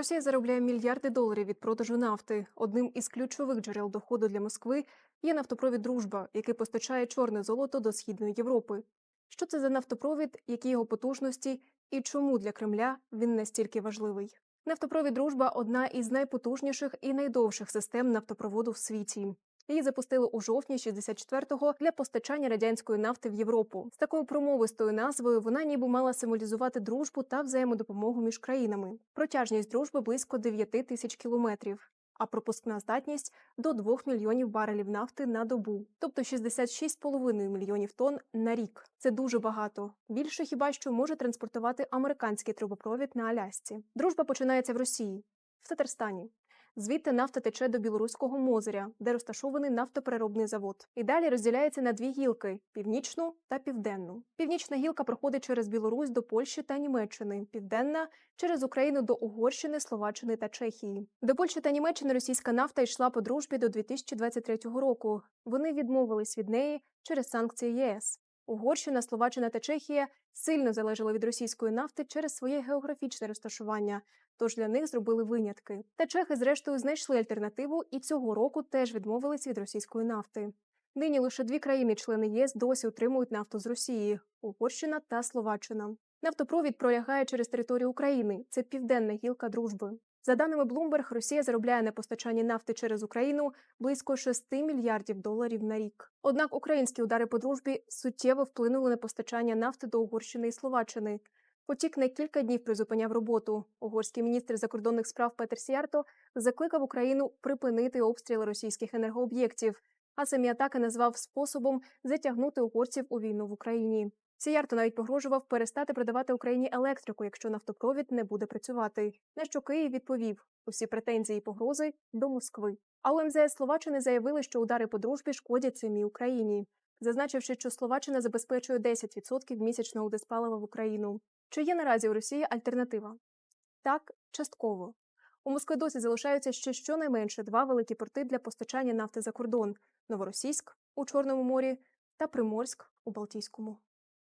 Росія заробляє мільярди доларів від продажу нафти. Одним із ключових джерел доходу для Москви є нафтопровід Дружба, який постачає чорне золото до східної Європи. Що це за нафтопровід, які його потужності і чому для Кремля він настільки важливий? Нафтопровід Дружба одна із найпотужніших і найдовших систем нафтопроводу в світі. Її запустили у жовтні 64-го для постачання радянської нафти в Європу. З такою промовистою назвою вона ніби мала символізувати дружбу та взаємодопомогу між країнами. Протяжність дружби близько 9 тисяч кілометрів. А пропускна здатність до 2 мільйонів барелів нафти на добу, тобто 66,5 мільйонів тонн на рік. Це дуже багато. Більше хіба що може транспортувати американський трубопровід на Алясці. Дружба починається в Росії, в Татарстані. Звідти нафта тече до Білоруського Мозеря, де розташований нафтопереробний завод. І далі розділяється на дві гілки північну та південну. Північна гілка проходить через Білорусь до Польщі та Німеччини, південна через Україну до Угорщини, Словаччини та Чехії. До Польщі та Німеччини російська нафта йшла по дружбі до 2023 року. Вони відмовились від неї через санкції ЄС. Угорщина, Словаччина та Чехія сильно залежали від російської нафти через своє географічне розташування, тож для них зробили винятки. Та чехи, зрештою, знайшли альтернативу і цього року теж відмовились від російської нафти. Нині лише дві країни-члени ЄС досі отримують нафту з Росії Угорщина та Словаччина. Нафтопровід пролягає через територію України. Це південна гілка дружби. За даними Bloomberg, Росія заробляє на постачанні нафти через Україну близько 6 мільярдів доларів на рік. Однак українські удари по дружбі суттєво вплинули на постачання нафти до Угорщини і Словаччини. Потік на кілька днів призупиняв роботу. Угорський міністр закордонних справ Петер Сіарто закликав Україну припинити обстріли російських енергооб'єктів, а самі атаки назвав способом затягнути угорців у війну в Україні. Сіярто навіть погрожував перестати продавати Україні електрику, якщо нафтопровід не буде працювати. На що Київ відповів усі претензії і погрози до Москви. А у МЗС Словаччини заявили, що удари по дружбі шкодять самій Україні, зазначивши, що Словаччина забезпечує 10% місячного диспалива в Україну. Чи є наразі у Росії альтернатива? Так, частково. У Москви досі залишаються ще щонайменше два великі порти для постачання нафти за кордон: Новоросійськ у Чорному морі та Приморськ у Балтійському.